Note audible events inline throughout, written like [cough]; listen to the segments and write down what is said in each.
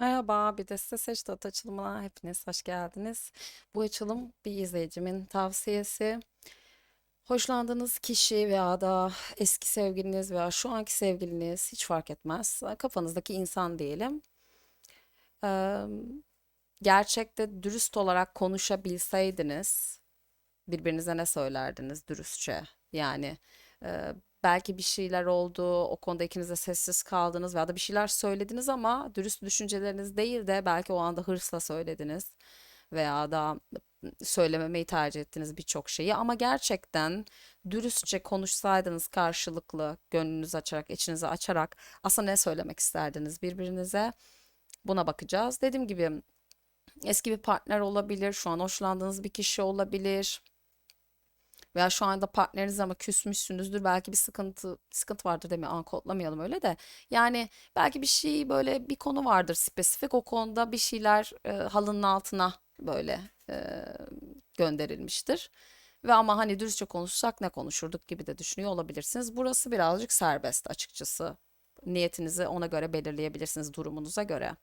Merhaba, bir de size seç dört açılımına hepiniz hoş geldiniz. Bu açılım bir izleyicimin tavsiyesi. Hoşlandığınız kişi veya da eski sevgiliniz veya şu anki sevgiliniz hiç fark etmez. Kafanızdaki insan diyelim. Eee, gerçekte dürüst olarak konuşabilseydiniz birbirinize ne söylerdiniz dürüstçe? Yani e, belki bir şeyler oldu, o konuda ikiniz de sessiz kaldınız veya da bir şeyler söylediniz ama dürüst düşünceleriniz değil de belki o anda hırsla söylediniz veya da söylememeyi tercih ettiniz birçok şeyi ama gerçekten dürüstçe konuşsaydınız karşılıklı gönlünüzü açarak, içinizi açarak aslında ne söylemek isterdiniz birbirinize? Buna bakacağız. Dediğim gibi eski bir partner olabilir, şu an hoşlandığınız bir kişi olabilir. Veya şu anda partneriniz ama küsmüşsünüzdür. Belki bir sıkıntı sıkıntı vardır demiyor. An kodlamayalım öyle de. Yani belki bir şey böyle bir konu vardır spesifik. O konuda bir şeyler e, halının altına böyle e, gönderilmiştir. Ve ama hani dürüstçe konuşsak ne konuşurduk gibi de düşünüyor olabilirsiniz. Burası birazcık serbest açıkçası. Niyetinizi ona göre belirleyebilirsiniz durumunuza göre.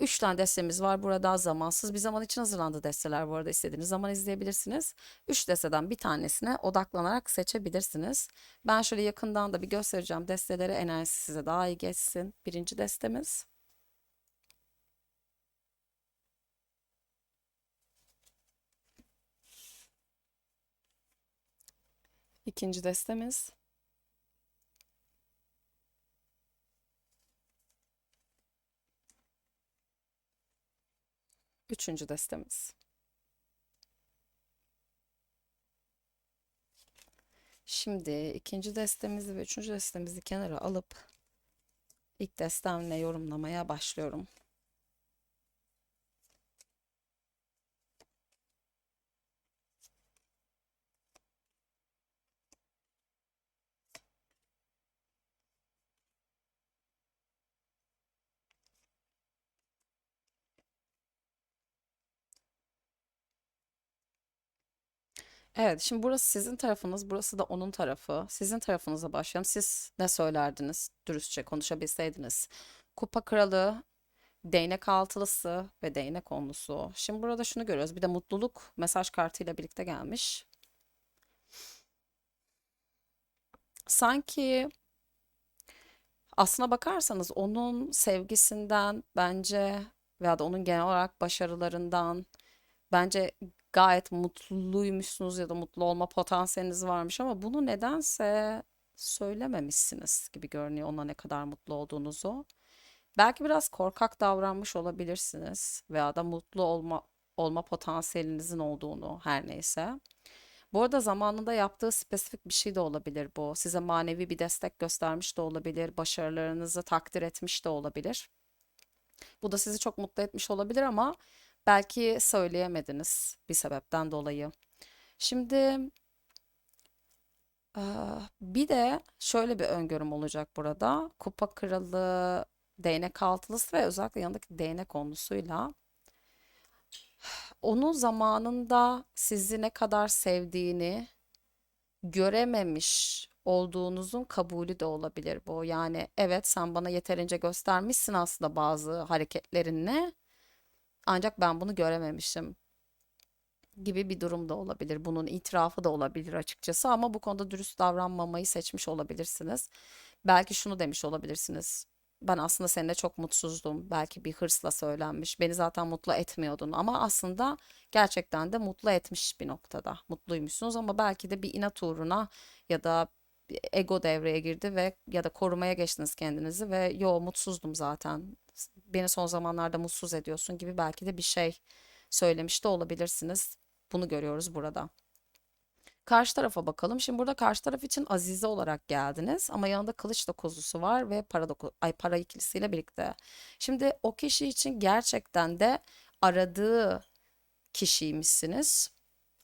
Üç tane destemiz var burada zamansız bir zaman için hazırlandı desteler bu arada istediğiniz zaman izleyebilirsiniz. Üç desteden bir tanesine odaklanarak seçebilirsiniz. Ben şöyle yakından da bir göstereceğim desteleri enerjisi size daha iyi geçsin. Birinci destemiz. İkinci destemiz. Üçüncü destemiz. Şimdi ikinci destemizi ve üçüncü destemizi kenara alıp ilk destemle yorumlamaya başlıyorum. Evet, şimdi burası sizin tarafınız, burası da onun tarafı. Sizin tarafınıza başlayalım. Siz ne söylerdiniz dürüstçe konuşabilseydiniz? Kupa kralı, değnek altılısı ve değnek onlusu. Şimdi burada şunu görüyoruz. Bir de mutluluk mesaj kartıyla birlikte gelmiş. Sanki aslına bakarsanız onun sevgisinden bence veya da onun genel olarak başarılarından Bence gayet mutluymuşsunuz ya da mutlu olma potansiyeliniz varmış ama bunu nedense söylememişsiniz gibi görünüyor ona ne kadar mutlu olduğunuzu. Belki biraz korkak davranmış olabilirsiniz veya da mutlu olma olma potansiyelinizin olduğunu her neyse. Bu arada zamanında yaptığı spesifik bir şey de olabilir bu. Size manevi bir destek göstermiş de olabilir, başarılarınızı takdir etmiş de olabilir. Bu da sizi çok mutlu etmiş olabilir ama belki söyleyemediniz bir sebepten dolayı. Şimdi bir de şöyle bir öngörüm olacak burada. Kupa kralı, değnek altılısı ve özellikle yanındaki değnek onlusuyla onun zamanında sizi ne kadar sevdiğini görememiş olduğunuzun kabulü de olabilir bu. Yani evet sen bana yeterince göstermişsin aslında bazı hareketlerinle ancak ben bunu görememişim gibi bir durum da olabilir. Bunun itirafı da olabilir açıkçası ama bu konuda dürüst davranmamayı seçmiş olabilirsiniz. Belki şunu demiş olabilirsiniz. Ben aslında seninle çok mutsuzdum. Belki bir hırsla söylenmiş. Beni zaten mutlu etmiyordun ama aslında gerçekten de mutlu etmiş bir noktada. Mutluymuşsunuz ama belki de bir inat uğruna ya da ego devreye girdi ve ya da korumaya geçtiniz kendinizi ve yo mutsuzdum zaten. Beni son zamanlarda mutsuz ediyorsun gibi belki de bir şey söylemiş de olabilirsiniz. Bunu görüyoruz burada. Karşı tarafa bakalım. Şimdi burada karşı taraf için Azize olarak geldiniz ama yanında kılıç da kozusu var ve para da ay para ikilisiyle birlikte. Şimdi o kişi için gerçekten de aradığı kişiymişsiniz.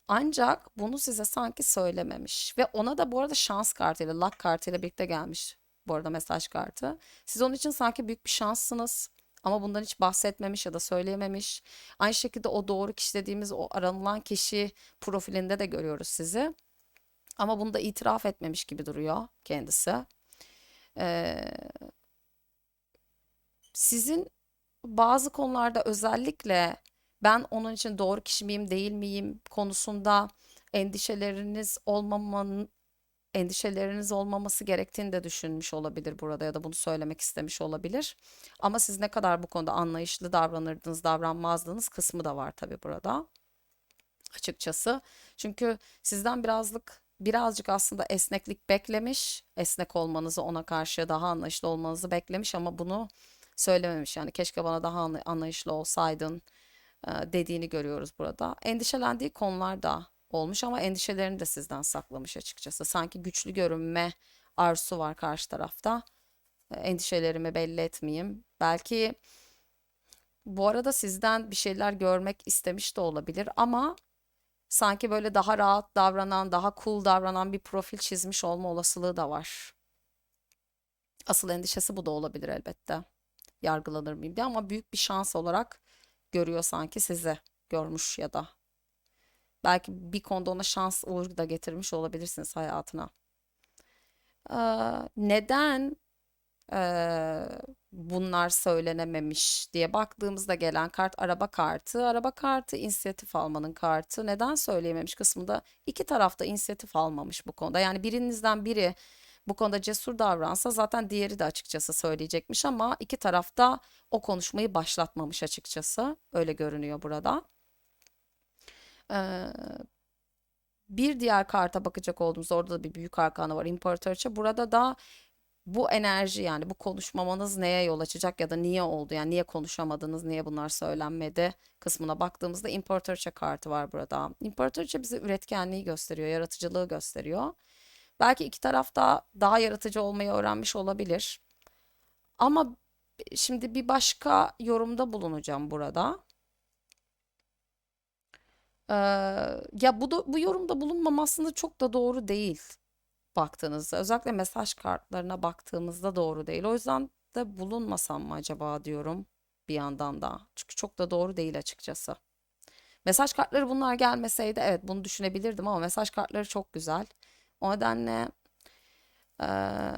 Ancak bunu size sanki söylememiş ve ona da bu arada şans kartıyla, luck kartıyla birlikte gelmiş bu arada mesaj kartı. Siz onun için sanki büyük bir şanssınız ama bundan hiç bahsetmemiş ya da söyleyememiş. Aynı şekilde o doğru kişi dediğimiz o aranılan kişi profilinde de görüyoruz sizi. Ama bunu da itiraf etmemiş gibi duruyor kendisi. Ee, sizin bazı konularda özellikle ben onun için doğru kişi miyim değil miyim konusunda endişeleriniz olmamanın endişeleriniz olmaması gerektiğini de düşünmüş olabilir burada ya da bunu söylemek istemiş olabilir. Ama siz ne kadar bu konuda anlayışlı davranırdınız, davranmazdınız kısmı da var tabii burada açıkçası. Çünkü sizden birazcık birazcık aslında esneklik beklemiş. Esnek olmanızı ona karşı daha anlayışlı olmanızı beklemiş ama bunu söylememiş. Yani keşke bana daha anlay- anlayışlı olsaydın dediğini görüyoruz burada. Endişelendiği konular da olmuş ama endişelerini de sizden saklamış açıkçası. Sanki güçlü görünme arzusu var karşı tarafta. E, Endişelerimi belli etmeyeyim. Belki bu arada sizden bir şeyler görmek istemiş de olabilir ama sanki böyle daha rahat davranan, daha cool davranan bir profil çizmiş olma olasılığı da var. Asıl endişesi bu da olabilir elbette. Yargılanır mıyım diye ama büyük bir şans olarak görüyor sanki sizi görmüş ya da. Belki bir konuda ona şans uğur da getirmiş olabilirsiniz hayatına. Ee, neden eee, bunlar söylenememiş diye baktığımızda gelen kart araba kartı. Araba kartı inisiyatif almanın kartı. Neden söyleyememiş kısmında iki tarafta inisiyatif almamış bu konuda. Yani birinizden biri bu konuda cesur davransa zaten diğeri de açıkçası söyleyecekmiş ama iki taraf da o konuşmayı başlatmamış açıkçası. Öyle görünüyor burada. Ee, bir diğer karta bakacak olduğumuzda orada da bir büyük arkanı var İmparatoriçe. Burada da bu enerji yani bu konuşmamanız neye yol açacak ya da niye oldu yani niye konuşamadınız niye bunlar söylenmedi kısmına baktığımızda İmparatoriçe kartı var burada. İmparatoriçe bize üretkenliği gösteriyor, yaratıcılığı gösteriyor. Belki iki taraf da daha yaratıcı olmayı öğrenmiş olabilir. Ama şimdi bir başka yorumda bulunacağım burada. Ya bu da, bu yorumda bulunmam aslında çok da doğru değil. baktığınızda özellikle mesaj kartlarına baktığımızda doğru değil. O yüzden de bulunmasam mı acaba diyorum bir yandan da. Çünkü çok da doğru değil açıkçası. Mesaj kartları bunlar gelmeseydi evet bunu düşünebilirdim ama mesaj kartları çok güzel. O nedenle eee,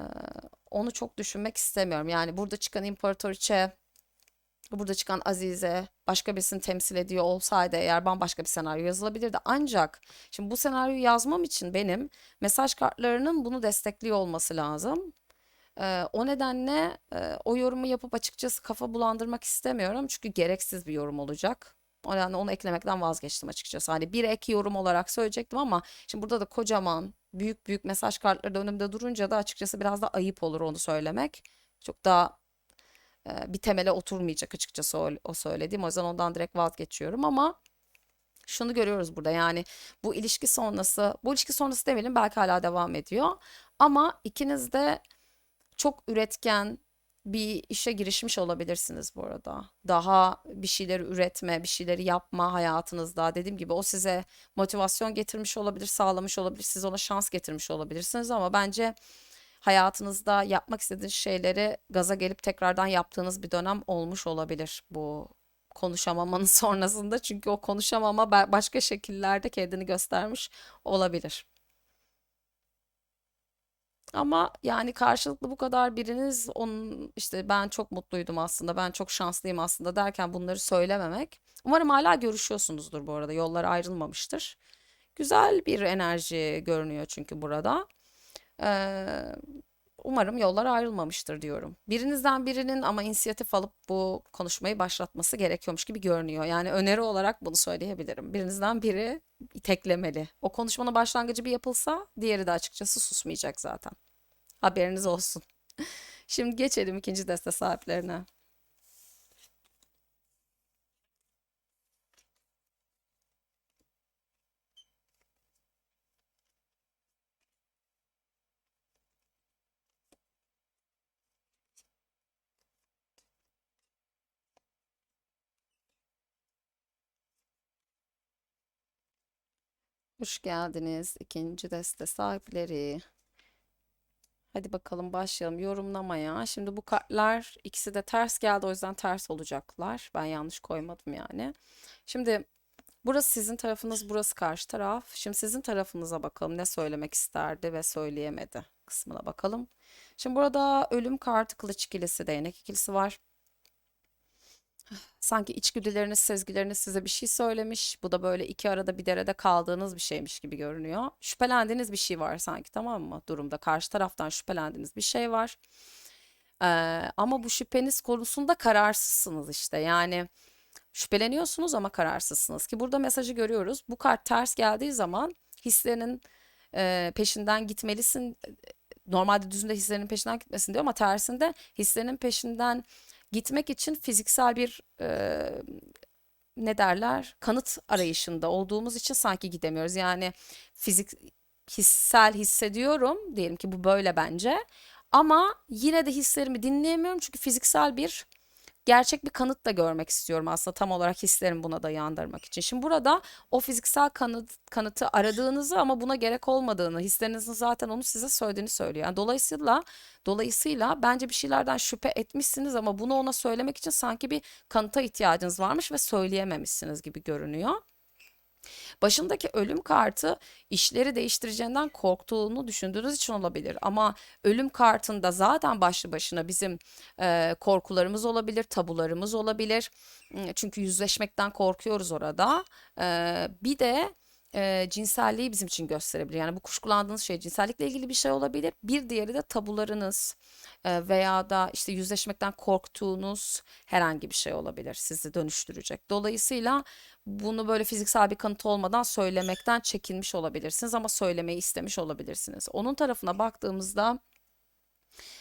onu çok düşünmek istemiyorum. Yani burada çıkan İmparatoriçe, burada çıkan Azize başka birisini temsil ediyor olsaydı eğer bambaşka bir senaryo yazılabilirdi. Ancak şimdi bu senaryoyu yazmam için benim mesaj kartlarının bunu destekliyor olması lazım. Eee, o nedenle eee, o yorumu yapıp açıkçası kafa bulandırmak istemiyorum. Çünkü gereksiz bir yorum olacak. O nedenle onu eklemekten vazgeçtim açıkçası. Hani bir ek yorum olarak söyleyecektim ama şimdi burada da kocaman büyük büyük mesaj kartları da önümde durunca da açıkçası biraz da ayıp olur onu söylemek. Çok daha e, bir temele oturmayacak açıkçası o, o söylediğim. O yüzden ondan direkt vazgeçiyorum ama şunu görüyoruz burada yani bu ilişki sonrası, bu ilişki sonrası demeyelim belki hala devam ediyor. Ama ikiniz de çok üretken bir işe girişmiş olabilirsiniz bu arada. Daha bir şeyleri üretme, bir şeyleri yapma hayatınızda. Dediğim gibi o size motivasyon getirmiş olabilir, sağlamış olabilir. Siz ona şans getirmiş olabilirsiniz ama bence hayatınızda yapmak istediğiniz şeyleri gaza gelip tekrardan yaptığınız bir dönem olmuş olabilir bu konuşamamanın [laughs] sonrasında. Çünkü o konuşamama ba- başka şekillerde kendini göstermiş olabilir. Ama yani karşılıklı bu kadar biriniz onun işte ben çok mutluydum aslında, ben çok şanslıyım aslında derken bunları söylememek. Umarım hala görüşüyorsunuzdur bu arada. Yollar ayrılmamıştır. Güzel bir enerji görünüyor çünkü burada. Umarım yollar ayrılmamıştır diyorum. Birinizden birinin ama inisiyatif alıp bu konuşmayı başlatması gerekiyormuş gibi görünüyor. Yani öneri olarak bunu söyleyebilirim. Birinizden biri iteklemeli. O konuşmanın başlangıcı bir yapılsa diğeri de açıkçası susmayacak zaten. Haberiniz olsun. [laughs] Şimdi geçelim ikinci deste sahiplerine. Hoş geldiniz ikinci deste sahipleri. Hadi bakalım başlayalım yorumlamaya. Şimdi bu kartlar ikisi de ters geldi o yüzden ters olacaklar. Ben yanlış koymadım yani. Şimdi burası sizin tarafınız, burası karşı taraf. Şimdi sizin tarafınıza bakalım ne söylemek isterdi ve söyleyemedi kısmına bakalım. Şimdi burada ölüm kartı, kılıç ikilisi, değnek ikilisi var. Sanki içgüdüleriniz, sezgileriniz size bir şey söylemiş. Bu da böyle iki arada bir derede kaldığınız bir şeymiş gibi görünüyor. Şüphelendiğiniz bir şey var sanki tamam mı? Durumda karşı taraftan şüphelendiğiniz bir şey var. Ee, ama bu şüpheniz konusunda kararsızsınız işte. Yani şüpheleniyorsunuz ama kararsızsınız ki burada mesajı görüyoruz. Bu kart ters geldiği zaman hislerinin e, peşinden gitmelisin. Normalde düzünde hislerinin peşinden gitmesin diyor ama tersinde hislerinin peşinden gitmek için fiziksel bir e, ne derler kanıt arayışında olduğumuz için sanki gidemiyoruz. Yani fizik hissel hissediyorum diyelim ki bu böyle bence ama yine de hislerimi dinleyemiyorum çünkü fiziksel bir gerçek bir kanıt da görmek istiyorum aslında tam olarak hislerimi buna dayandırmak için. Şimdi burada o fiziksel kanıt, kanıtı aradığınızı ama buna gerek olmadığını, hislerinizin zaten onu size söylediğini söylüyor. Yani dolayısıyla dolayısıyla bence bir şeylerden şüphe etmişsiniz ama bunu ona söylemek için sanki bir kanıta ihtiyacınız varmış ve söyleyememişsiniz gibi görünüyor. Başındaki ölüm kartı işleri değiştireceğinden korktuğunu düşündüğünüz için olabilir. Ama ölüm kartında zaten başlı başına bizim e, korkularımız olabilir, tabularımız olabilir. Çünkü yüzleşmekten korkuyoruz orada. E, bir de e, cinselliği bizim için gösterebilir. Yani bu kuşkulandığınız şey cinsellikle ilgili bir şey olabilir. Bir diğeri de tabularınız e, veya da işte yüzleşmekten korktuğunuz herhangi bir şey olabilir sizi dönüştürecek. Dolayısıyla bunu böyle fiziksel bir kanıt olmadan söylemekten çekinmiş olabilirsiniz ama söylemeyi istemiş olabilirsiniz. Onun tarafına baktığımızda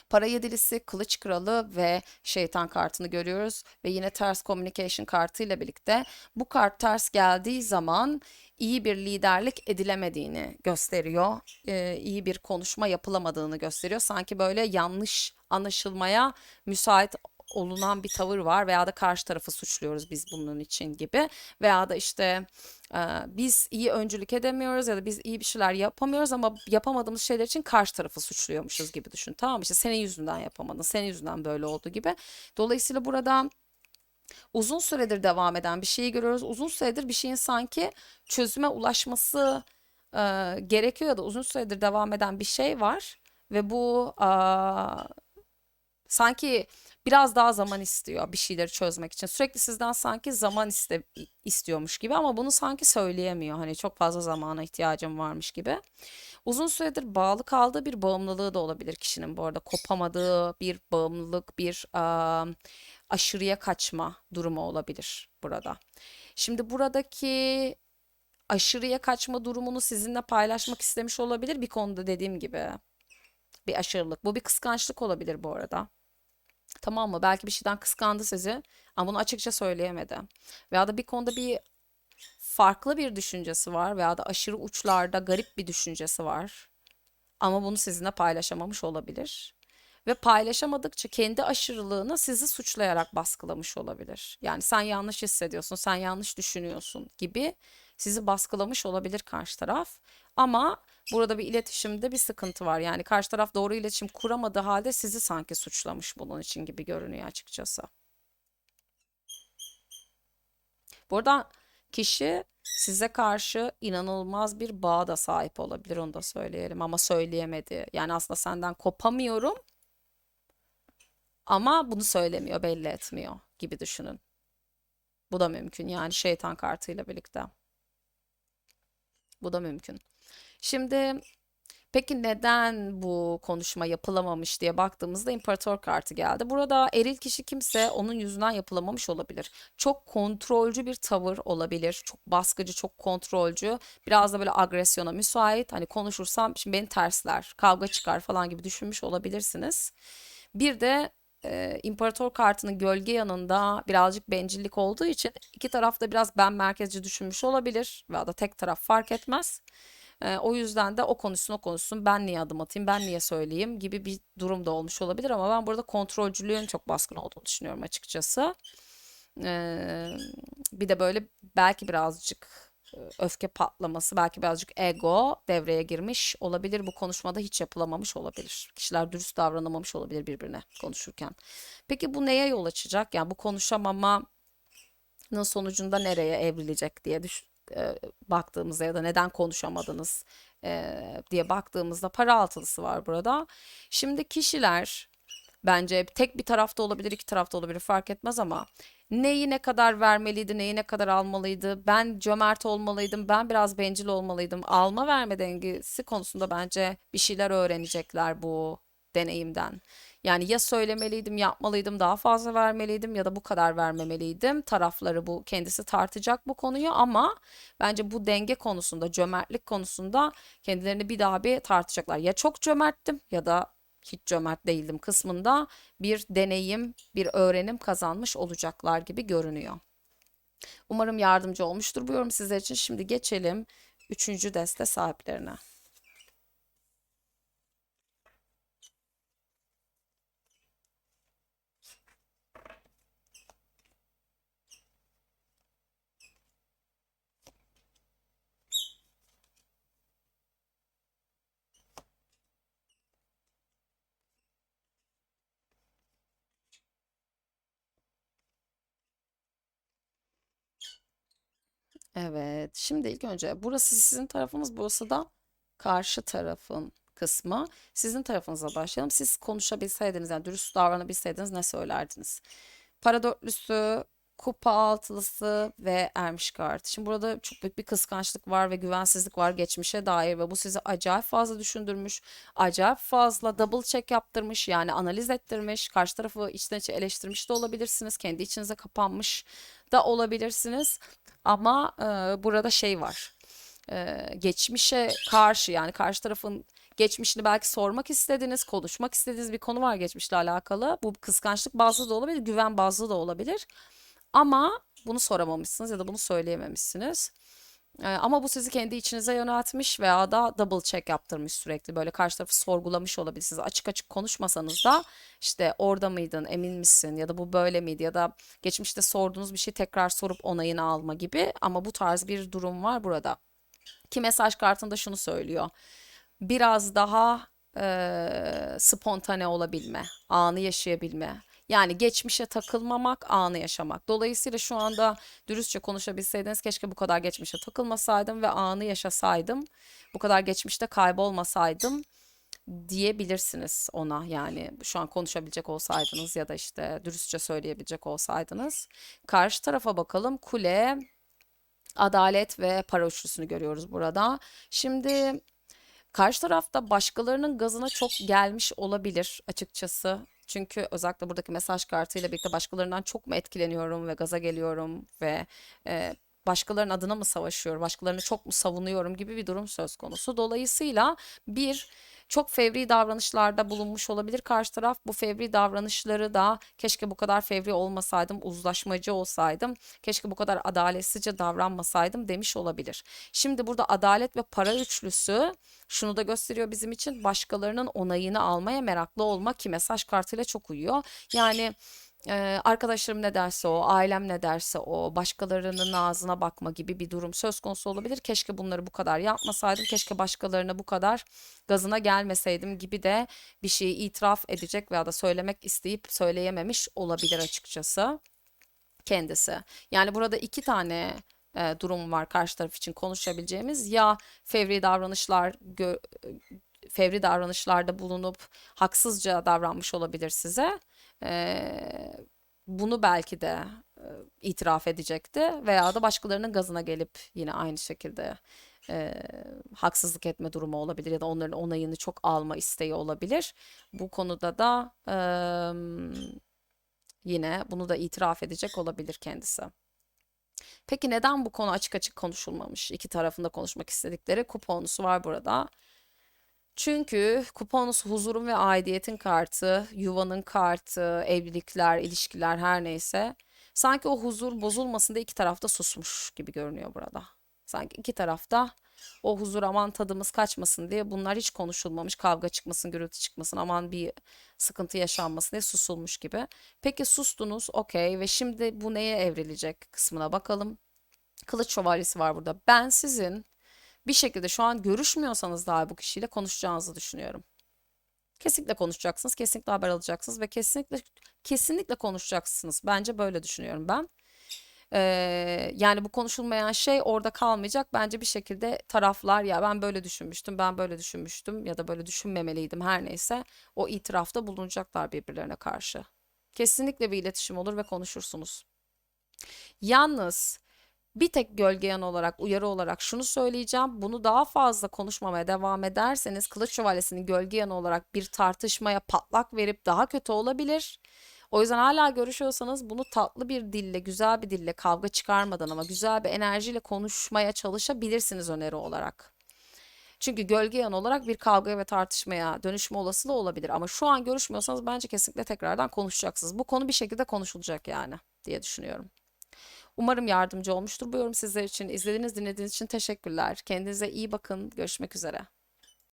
Para yedilisi, kılıç kralı ve şeytan kartını görüyoruz ve yine ters communication kartıyla birlikte bu kart ters geldiği zaman iyi bir liderlik edilemediğini gösteriyor. Ee, iyi bir konuşma yapılamadığını gösteriyor. Sanki böyle yanlış anlaşılmaya müsait olunan bir tavır var. Veya da karşı tarafı suçluyoruz biz bunun için gibi. Veya da işte biz iyi öncülük edemiyoruz ya da biz iyi bir şeyler yapamıyoruz ama yapamadığımız şeyler için karşı tarafı suçluyormuşuz gibi düşün. Tamam işte senin yüzünden yapamadın senin yüzünden böyle oldu gibi. Dolayısıyla burada uzun süredir devam eden bir şeyi görüyoruz. Uzun süredir bir şeyin sanki çözüme ulaşması e, gerekiyor ya da uzun süredir devam eden bir şey var. Ve bu e, sanki biraz daha zaman istiyor bir şeyleri çözmek için. Sürekli sizden sanki zaman iste, istiyormuş gibi ama bunu sanki söyleyemiyor. Hani çok fazla zamana ihtiyacım varmış gibi. Uzun süredir bağlı kaldığı bir bağımlılığı da olabilir kişinin bu arada. Kopamadığı bir bağımlılık, bir a, aşırıya kaçma durumu olabilir burada. Şimdi buradaki aşırıya kaçma durumunu sizinle paylaşmak istemiş olabilir bir konuda dediğim gibi. Bir aşırılık. Bu bir kıskançlık olabilir bu arada. Tamam mı? Belki bir şeyden kıskandı sizi ama bunu açıkça söyleyemedi. Veya da bir konuda bir farklı bir düşüncesi var veya da aşırı uçlarda garip bir düşüncesi var. Ama bunu sizinle paylaşamamış olabilir. Ve paylaşamadıkça kendi aşırılığını sizi suçlayarak baskılamış olabilir. Yani sen yanlış hissediyorsun, sen yanlış düşünüyorsun gibi sizi baskılamış olabilir karşı taraf. Ama burada bir iletişimde bir sıkıntı var. Yani karşı taraf doğru iletişim kuramadığı halde sizi sanki suçlamış bunun için gibi görünüyor açıkçası. Burada kişi size karşı inanılmaz bir bağ da sahip olabilir onu da söyleyelim ama söyleyemedi. Yani aslında senden kopamıyorum ama bunu söylemiyor, belli etmiyor gibi düşünün. Bu da mümkün yani şeytan kartıyla birlikte. Bu da mümkün. Şimdi peki neden bu konuşma yapılamamış diye baktığımızda imparator kartı geldi. Burada eril kişi kimse onun yüzünden yapılamamış olabilir. Çok kontrolcü bir tavır olabilir. Çok baskıcı, çok kontrolcü. Biraz da böyle agresyona müsait. Hani konuşursam şimdi beni tersler, kavga çıkar falan gibi düşünmüş olabilirsiniz. Bir de e, imparator kartının gölge yanında birazcık bencillik olduğu için iki taraf da biraz ben merkezci düşünmüş olabilir veya da tek taraf fark etmez. O yüzden de o konuşsun o konuşsun ben niye adım atayım ben niye söyleyeyim gibi bir durum da olmuş olabilir ama ben burada kontrolcülüğün çok baskın olduğunu düşünüyorum açıkçası. E, bir de böyle belki birazcık öfke patlaması belki birazcık ego devreye girmiş olabilir. Bu konuşmada hiç yapılamamış olabilir. Kişiler dürüst davranamamış olabilir birbirine konuşurken. Peki bu neye yol açacak? Yani bu konuşamamanın sonucunda nereye evrilecek diye düş e, baktığımızda ya da neden konuşamadınız e, diye baktığımızda para altılısı var burada. Şimdi kişiler bence tek bir tarafta olabilir, iki tarafta olabilir fark etmez ama Neyi ne kadar vermeliydi, neyi ne kadar almalıydı? Ben cömert olmalıydım, ben biraz bencil olmalıydım. Alma verme dengesi konusunda bence bir şeyler öğrenecekler bu deneyimden. Yani ya söylemeliydim, yapmalıydım, daha fazla vermeliydim ya da bu kadar vermemeliydim. Tarafları bu kendisi tartacak bu konuyu ama bence bu denge konusunda, cömertlik konusunda kendilerini bir daha bir tartacaklar. Ya çok cömerttim ya da hiç cömert değildim kısmında bir deneyim, bir öğrenim kazanmış olacaklar gibi görünüyor. Umarım yardımcı olmuştur bu yorum sizler için. Şimdi geçelim üçüncü deste sahiplerine. Evet. Şimdi ilk önce burası sizin tarafınız, burası da karşı tarafın kısmı. Sizin tarafınıza başlayalım. Siz konuşabilseydiniz, yani dürüst davranabilseydiniz ne söylerdiniz? Para dörtlüsü, kupa altılısı ve ermiş kartı. Şimdi burada çok büyük bir kıskançlık var ve güvensizlik var geçmişe dair ve bu sizi acayip fazla düşündürmüş. Acayip fazla double check yaptırmış yani analiz ettirmiş. Karşı tarafı içten içe eleştirmiş de olabilirsiniz. Kendi içinize kapanmış da olabilirsiniz. Ama e, burada şey var. E, geçmişe karşı yani karşı tarafın geçmişini belki sormak istediğiniz, konuşmak istediğiniz bir konu var geçmişle alakalı. Bu kıskançlık bazlı da olabilir, güven bazlı da olabilir. Ama bunu soramamışsınız ya da bunu söyleyememişsiniz. Ee, ama bu sizi kendi içinize yöneltmiş veya da double check yaptırmış sürekli. Böyle karşı tarafı sorgulamış olabilirsiniz. Açık açık konuşmasanız da işte orada mıydın, emin misin ya da bu böyle miydi ya da geçmişte sorduğunuz bir şey tekrar sorup onayını alma gibi. Ama bu tarz bir durum var burada. Ki mesaj kartında şunu söylüyor. Biraz daha e, spontane olabilme, anı yaşayabilme. Yani geçmişe takılmamak, anı yaşamak. Dolayısıyla şu anda dürüstçe konuşabilseydiniz keşke bu kadar geçmişe takılmasaydım ve anı yaşasaydım. Bu kadar geçmişte kaybolmasaydım diyebilirsiniz ona. Yani şu an konuşabilecek olsaydınız ya da işte dürüstçe söyleyebilecek olsaydınız. Karşı tarafa bakalım. Kule, adalet ve para üçlüsünü görüyoruz burada. Şimdi karşı tarafta başkalarının gazına çok gelmiş olabilir açıkçası. Çünkü özellikle buradaki mesaj kartıyla birlikte başkalarından çok mu etkileniyorum ve gaza geliyorum ve e, başkalarının adına mı savaşıyorum, başkalarını çok mu savunuyorum gibi bir durum söz konusu. Dolayısıyla bir çok fevri davranışlarda bulunmuş olabilir karşı taraf. Bu fevri davranışları da keşke bu kadar fevri olmasaydım, uzlaşmacı olsaydım, keşke bu kadar adaletsizce davranmasaydım demiş olabilir. Şimdi burada adalet ve para üçlüsü şunu da gösteriyor bizim için başkalarının onayını almaya meraklı olmak ki mesaj kartıyla çok uyuyor. Yani Arkadaşlarım ne derse o, ailem ne derse o, başkalarının ağzına bakma gibi bir durum söz konusu olabilir. Keşke bunları bu kadar yapmasaydım, keşke başkalarına bu kadar gazına gelmeseydim gibi de bir şeyi itiraf edecek veya da söylemek isteyip söyleyememiş olabilir açıkçası kendisi. Yani burada iki tane e, durum var karşı taraf için konuşabileceğimiz. Ya fevri davranışlar gö- fevri davranışlarda bulunup haksızca davranmış olabilir size. Bunu belki de e, itiraf edecekti veya da başkalarının gazına gelip yine aynı şekilde e, haksızlık etme durumu olabilir ya da onların onayını çok alma isteği olabilir. Bu konuda da em, yine bunu da itiraf edecek olabilir kendisi. Peki neden bu konu açık açık konuşulmamış? İki tarafında konuşmak istedikleri kuponusu var burada. Çünkü kuponus huzurun ve aidiyetin kartı, yuvanın kartı, evlilikler, ilişkiler her neyse. Sanki o huzur bozulmasın diye iki tarafta susmuş gibi görünüyor burada. Sanki iki tarafta o huzur aman tadımız kaçmasın diye bunlar hiç konuşulmamış. Kavga çıkmasın, gürültü çıkmasın, aman bir sıkıntı yaşanmasın diye susulmuş gibi. Peki sustunuz, okey ve şimdi bu neye evrilecek kısmına bakalım. Kılıç şövalyesi var burada. Ben sizin bir şekilde şu an görüşmüyorsanız daha bu kişiyle konuşacağınızı düşünüyorum. Kesinlikle konuşacaksınız, kesinlikle haber alacaksınız ve kesinlikle kesinlikle konuşacaksınız. Bence böyle düşünüyorum ben. Ee, yani bu konuşulmayan şey orada kalmayacak. Bence bir şekilde taraflar ya ben böyle düşünmüştüm, ben böyle düşünmüştüm ya da böyle düşünmemeliydim her neyse o itirafta bulunacaklar birbirlerine karşı. Kesinlikle bir iletişim olur ve konuşursunuz. Yalnız bir tek gölgeyen olarak, uyarı olarak şunu söyleyeceğim. Bunu daha fazla konuşmamaya devam ederseniz Kılıç Şövalyesi'nin gölgeyen olarak bir tartışmaya patlak verip daha kötü olabilir. O yüzden hala görüşüyorsanız bunu tatlı bir dille, güzel bir dille, kavga çıkarmadan ama güzel bir enerjiyle konuşmaya çalışabilirsiniz öneri olarak. Çünkü gölge yan olarak bir kavgaya ve tartışmaya dönüşme olasılığı olabilir. Ama şu an görüşmüyorsanız bence kesinlikle tekrardan konuşacaksınız. Bu konu bir şekilde konuşulacak yani diye düşünüyorum. Umarım yardımcı olmuştur bu yorum sizler için. İzlediğiniz, dinlediğiniz için teşekkürler. Kendinize iyi bakın. Görüşmek üzere.